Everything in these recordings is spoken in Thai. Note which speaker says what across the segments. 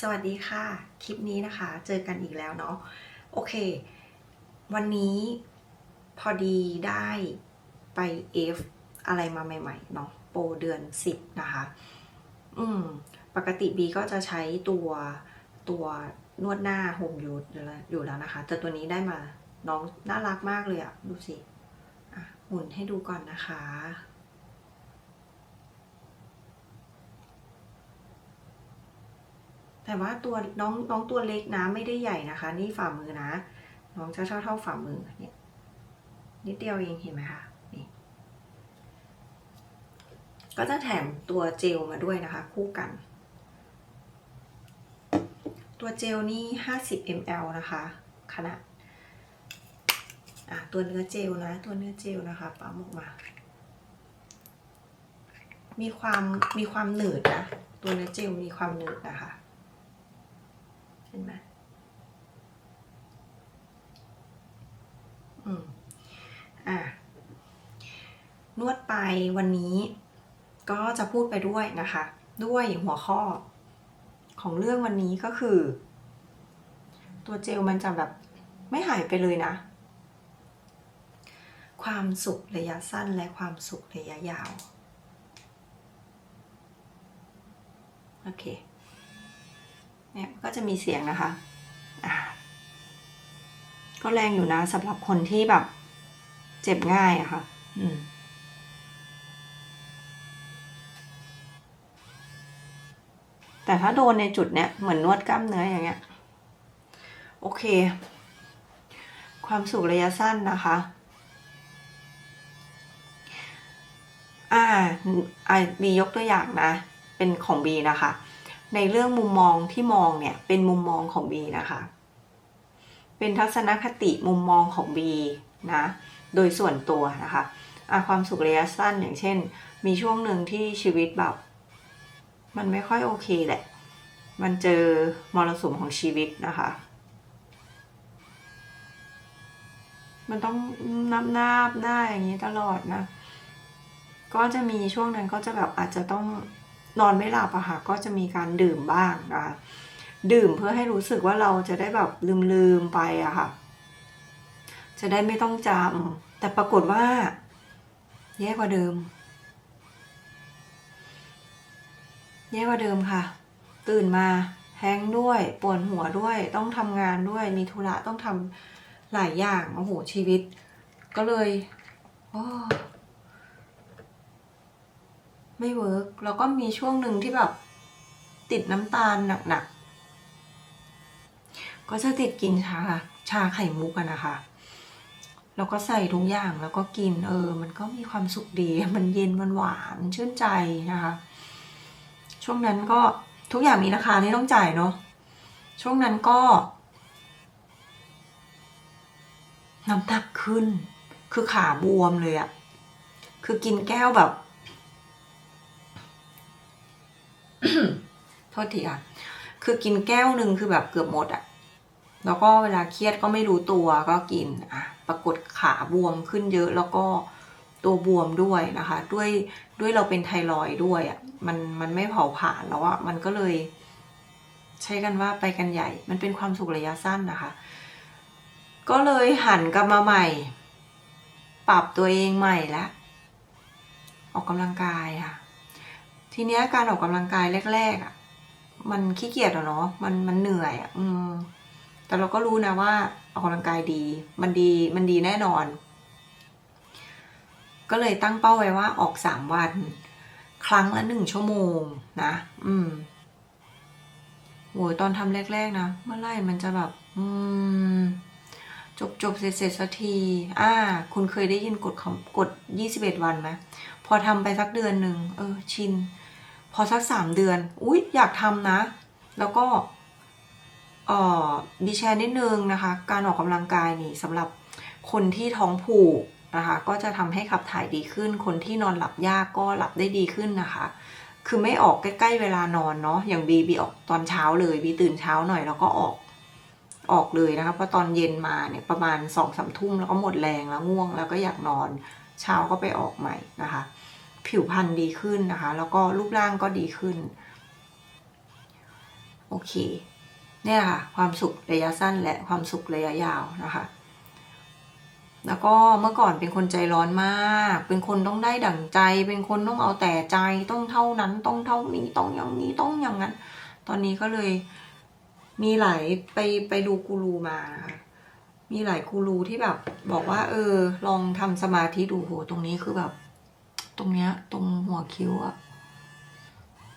Speaker 1: สวัสดีค่ะ คลิปนี้นะคะ เจอกันอีกแล้วเนาะโอเค วันนี้พอดีได้ไป F อะไรมาใหม่ๆเนาะโปรเดือน 10 นะคะ อืม ปกติบีก็จะใช้ตัวตัวนวดหน้าโฮมยูอยู่แล้วนะคะ แต่ตัวนี้ได้มาน้องน่ารักมากเลยอะดูสิอะหมุนให้ดูก่อนนะคะ แต่ว่าตัวน้องน้องตัวเล็กนะไม่ได้ใหญ่นะคะ นี่ฝ่ามือนะ น้องจะเท่าเท่าฝ่ามือเนี่ยนิดเดียวเองเห็นไหมคะนี่ก็จะแถมตัวเจลมาด้วยนะคะ คู่กัน ตัวเจลนี่ 50 ml นะคะขนาดอะตัวเนื้อเจลนะ ตัวเนื้อเจลนะคะปั๊มออกมา มีความมีความหนืดนะ ตัวเนื้อเจลมีความหนืดนะคะ ห็นไหมอืมอะนวดไปวันนี้ก็จะพูดไปด้วยนะคะ ด้วยหัวข้อของเรื่องวันนี้ก็คือ ตัวเจลมันจะแบบไม่หายไปเลยนะ ความสุขระยะสั้นและความสุขระยะยาว โอเค เนี่ยก็จะมีเสียงนะคะ ก็แรงอยู่นะสำหรับคนที่แบบ เจ็บง่ายอะค่ะ อืมแต่ถ้าโดนในจุดเนี้ยเหมือนนวดกล้ามเนื้ออย่างเงี้ย โอเค ความสุขระยะสั้นนะคะ อ่าอ่าบียกตัวอย่างนะ เป็นของบีนะคะ ในเรื่องมุมมองที่มองเนี่ยเป็นมุมมองของบีนะคะ เป็นทัศนคติมุมมองของบีนะโดยส่วนตัวนะคะอะความสุขระยะสั้นอย่างเช่น มีช่วงหนึ่งที่ชีวิตแบบ มันไม่ค่อยโอเคแหละ มันเจอมรสุมของชีวิตนะคะ มันต้องนับนาบหน้าอย่างนี้ตลอดนะ ก็จะมีช่วงนั้นก็จะแบบอาจจะต้อง นอนไม่หลับอะค่ะก็จะมีการดื่มบ้างนะคะดื่มเพื่อให้รู้สึกว่าเราจะได้แบบลืมๆไปอะค่ะ จะได้ไม่ต้องจำแต่ปรากฏว่า แย่กว่าเดิม แย่กว่าเดิมค่ะ ตื่นมาแฮงด้วยปวดหัวด้วยต้องทำงานด้วยมีธุระต้องทำหลายอย่างโอ้โหชีวิต ก็เลยอ้ ไม่เวิร์กแล้วก็มีช่วงหนึ่งที่แบบติดน้ำตาลหนักๆ ก็จะติดกินชาชาไข่มุกกันะคะ แล้วก็ใส่ทุกอย่างแล้วก็กิน เออ มันก็มีความสุขดี มันเย็น มันหวาน ชื่นใจนะคะ ช่วงนั้นก็ทุกอย่างมีราคาที่ต้องจ่ายเนาะ ช่วงนั้นก็ น้ำหนักขึ้น คือขาบวมเลยอะ คือกินแก้วแบบ โทษทีค่ะ คือกินแก้วหนึ่งคือแบบเกือบหมดอะแล้วก็เวลาเครียดก็ไม่รู้ตัวก็กินอะปรากฏขาบวมขึ้นเยอะแล้วก็ตัวบวมด้วยนะคะ ด้วยด้วยเราเป็นไทรอยด์ด้วยอะมันมันไม่เผาผลาญแล้วอะมันก็เลย ใช้กันว่าไปกันใหญ่ มันเป็นความสุขระยะสั้นนะคะ ก็เลยหันกลับมาใหม่ ปรับตัวเองใหม่ละออกกำลังกายค่ะ ทีเนี้ยการออกกำลังกายแรกๆอะ มันขี้เกียจอะเนาะมันมันเหนื่อยอะอืม แต่เราก็รู้นะว่าออกกำลังกายดี มันดีมันดีแน่นอน ก็เลยตั้งเป้าไว้ว่าออกสามวัน ครั้งละหนึ่งชั่วโมงนะ อืมโหยตอนทำแรก ๆ นะ เมื่อไหร่มันจะแบบ อืม จบจบเสร็จเสร็จสักที อ่า คุณเคยได้ยินกฎของกฎยี่สิบเอ็ดวันไหมพอทำไปสักเดือนหนึ่ง เออ ชิน พอสักสามเดือน อุ๊ย อยากทำนะ แล้วก็เอ่อบีแชร์นิดนึงนะคะ การออกกำลังกายนี่สำหรับคนที่ท้องผูกนะคะ ก็จะทำให้ขับถ่ายดีขึ้น คนที่นอนหลับยากก็หลับได้ดีขึ้นนะคะ คือไม่ออกใกล้ ๆ เวลานอนเนาะ อย่างบีบีออกตอนเช้าเลย บีตื่นเช้าหน่อยแล้วก็ออกออกเลยนะคะ เพราะตอนเย็นมาเนี่ยประมาณสองสามทุ่มแล้วก็หมดแรงแล้วง่วงแล้วก็อยากนอน เช้าก็ไปออกใหม่นะคะ ผิวพรรณดีขึ้นนะคะ แล้วก็รูปร่างก็ดีขึ้น โอเค เนี่ยค่ะ ความสุขระยะสั้นและความสุขระยะยาวนะคะ แล้วก็เมื่อก่อนเป็นคนใจร้อนมาก เป็นคนต้องได้ดั่งใจ เป็นคนต้องเอาแต่ใจ ต้องเท่านั้น ต้องเท่านี้ต้องอย่างนี้ต้องอย่างนั้น ตอนนี้ก็เลยมีหลายไปไปดูกูรูมานะคะมีหลายกูรูที่แบบบอกว่า เออ ลองทำสมาธิดูโหตรงนี้คือแบบ ตรงเนี้ย ตรงหัวคิ้วอะ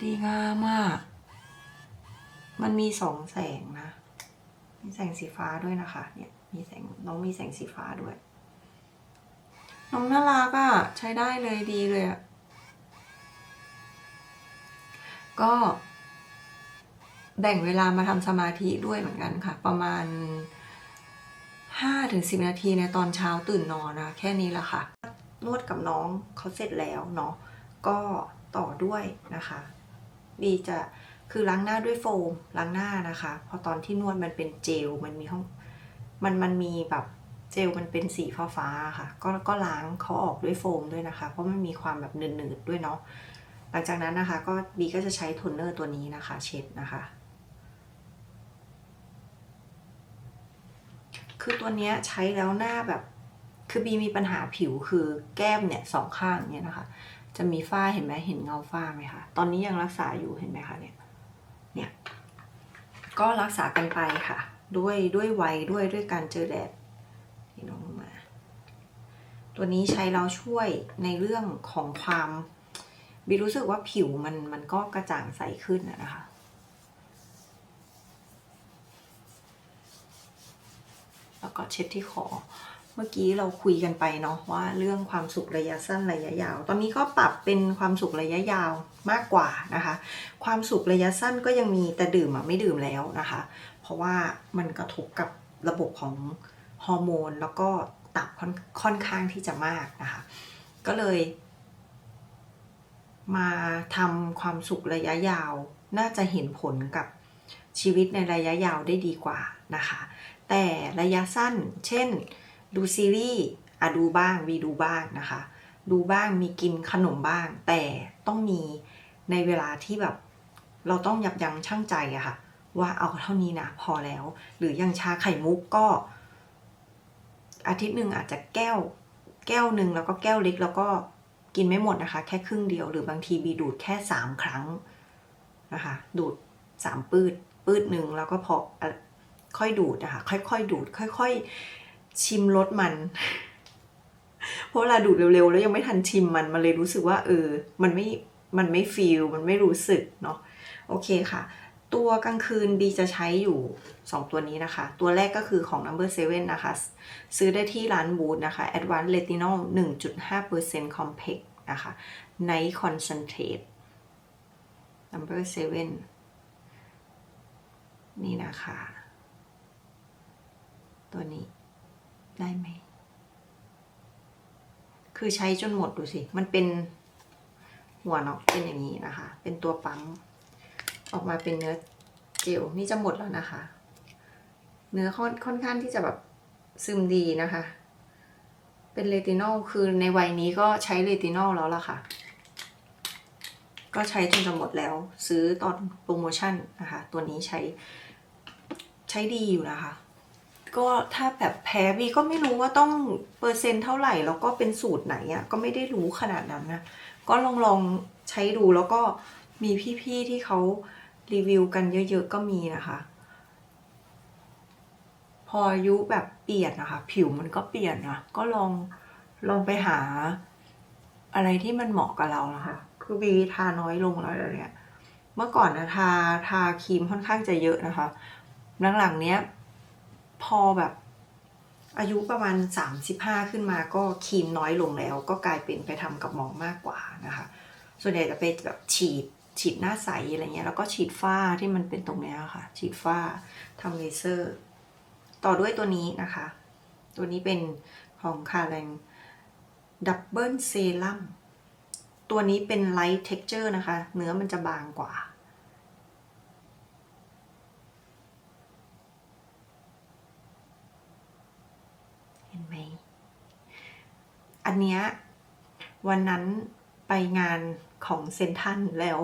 Speaker 1: ดีงามมาก มันมีสองแสงนะ มีแสงสีฟ้าด้วยนะคะ เนี่ย มีแสงน้องมีแสงสีฟ้าด้วย น้องน่ารักอะใช้ได้เลยดีเลยอะก็แบ่งเวลามาทำสมาธิด้วยเหมือนกันค่ะ ประมาณห้าถึงสิบนาทีในตอนเช้าตื่นนอนนะ แค่นี้แหละค่ะ นวดกับน้องเขาเสร็จแล้วเนาะก็ต่อด้วยนะคะบีจะคือล้างหน้าด้วยโฟมล้างหน้านะคะ พอตอนที่นวดมันเป็นเจลมันมีห้องมันมันมีแบบเจลมันเป็นสีฟ้าฟ้าค่ะ ก็ก็ล้างเขาออกด้วยโฟมด้วยนะคะ เพราะมันมีความแบบหนืดๆด้วยเนาะหลังจากนั้นนะคะก็บีก็จะใช้โทนเนอร์ตัวนี้นะคะเช็ดนะคะ คือตัวเนี้ยใช้แล้วหน้าแบบ คือบีมีปัญหาผิวคือแก้มเนี่ยสองข้างเนี่ยนะคะ จะมีฝ้าเห็นไหมเห็นเงาฝ้าไหมคะ ตอนนี้ยังรักษาอยู่เห็นไหมคะเนี่ย เนี่ย ก็รักษากันไปค่ะ ด้วยด้วยวัยด้วยด้วยการเจอแดดนี่น้องมา ตัวนี้ใช้แล้วช่วยในเรื่องของความบีรู้สึกว่าผิวมันมันก็กระจ่างใสขึ้นนะคะแล้วก็เช็ดที่คอ เมื่อกี้เราคุยกันไปเนาะว่าเรื่องความสุขระยะสั้นระยะยาว ตอนนี้ก็ปรับเป็นความสุขระยะยาวมากกว่านะคะ ความสุขระยะสั้นก็ยังมีแต่ดื่มอะไม่ดื่มแล้วนะคะ เพราะว่ามันกระทบกับระบบของฮอร์โมนแล้วก็ตับค่อนค่อนข้างที่จะมากนะคะ ก็เลย มาทำความสุขระยะยาว น่าจะเห็นผลกับชีวิตในระยะยาวได้ดีกว่านะคะ แต่ระยะสั้น เช่น ดูซีรีส์อะดูบ้างวีดูบ้างนะคะ ดูบ้างมีกินขนมบ้าง แต่ต้องมีในเวลาที่แบบ เราต้องยับยั้งชั่งใจอะค่ะ ว่าเอาเท่านี้นะพอแล้ว หรืออยังชาไข่มุกก็ อาทิตย์หนึ่งอาจจะแก้ว แก้วหนึ่งแล้วก็แก้วเล็ก แล้วก็กินไม่หมดนะคะ แค่ครึ่งเดียวหรือบางทีบีดูดแค่สามครั้งนะคะ ดูดสามปืดปืดหนึ่งแล้วก็พอค่อยดูดนะคะค่อยๆดูด ค่อย ๆ ชิมรสมัน เพราะเวลาดูดเร็วๆ แล้วยังไม่ทันชิมมันมันเลยรู้สึกว่า เออ มันไม่มันไม่ฟีลมันไม่รู้สึกเนาะโอเคค่ะ ตัวกลางคืนบีจะใช้อยู่ 2 ตัวนี้นะคะ ตัวแรกก็คือของ Number 7 นะคะ ซื้อได้ที่ร้านบูธนะคะ Advanced Retinol 1.5% Compact นะคะ Night Concentrate Number 7 นี่นะคะ ตัวนี้ ได้ไหม คือใช้จนหมดดูสิ มันเป็นหัวเนาะเป็นอย่างนี้นะคะ เป็นตัวปั๊ม ออกมาเป็นเนื้อเจลนี่จะหมดแล้วนะคะ เนื้อค่อนค่อนข้างที่จะแบบซึมดีนะคะ เป็นเรตินอลคือในวัยนี้ก็ใช้เรตินอลแล้วล่ะค่ะ ก็ใช้จนจะหมดแล้ว ซื้อตอนโปรโมชั่นนะคะ ตัวนี้ใช้ใช้ดีอยู่นะคะ ก็ถ้าแบบแพ้บีก็ไม่รู้ว่าต้องเปอร์เซ็นต์เท่าไหร่ แล้วก็เป็นสูตรไหนอะ่ะก็ไม่ได้รู้ขนาดนั้นนะ ก็ลองลองใช้ดูแล้วก็มีพี่ๆที่เขารีวิวกันเยอะๆก็มีนะคะ พออายุแบบเปลี่ยนนะคะ ผิวมันก็เปลี่ยนนะก็ลองลองไปหา อะไรที่มันเหมาะกับเรานะคะ คือบีทาน้อยลงแล้วเดี๋ยเมื่อก่อนนะทาทาครีมค่อนข้างจะเยอะนะคะหลังๆเนี้ย พอแบบ อายุประมาณ 35 ขึ้นมาก็ครีมน้อยลงแล้ว ก็กลายเป็นไปทำกับหมองมากกว่านะคะ ส่วนใหญ่จะไปแบบฉีดฉีดหน้าใสอะไรเงี้ยแล้วก็ฉีดฝ้าที่มันเป็นตรงเนี้ยค่ะ ฉีดฝ้าทำเลเซอร์ ต่อด้วยตัวนี้นะคะ ตัวนี้เป็นของคาแรงดับเบิลเซรั่มตัวนี้เป็นไลท์เท็กเจอร์นะคะ เนื้อมันจะบางกว่า เห็นไหม อันเนี้ยวันนั้นไปงานของเซนทันแล้ว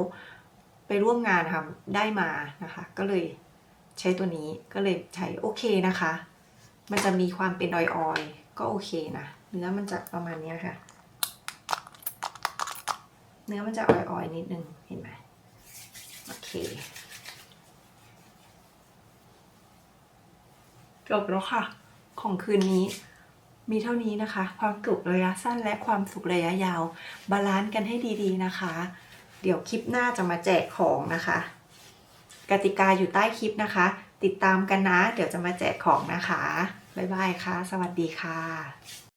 Speaker 1: ไปร่วมงานนะคะได้มานะคะ ก็เลยใช้ตัวนี้ก็เลยใช้โอเคนะคะ มันจะมีความเป็นออยๆก็โอเคนะ เนื้อมันจะประมาณนี้ค่ะ เนื้อมันจะออยๆนิดนึงเห็นไหมโอเคจบแล้วค่ะ ของคืนนี้ มีเท่านี้นะคะ ความสุขระยะสั้นและความสุขระยะยาว บาลานซ์กันให้ดีๆนะคะ เดี๋ยวคลิปหน้าจะมาแจกของนะคะ กติกาอยู่ใต้คลิปนะคะ ติดตามกันนะ เดี๋ยวจะมาแจกของนะคะ บ๊ายบายค่ะ สวัสดีค่ะ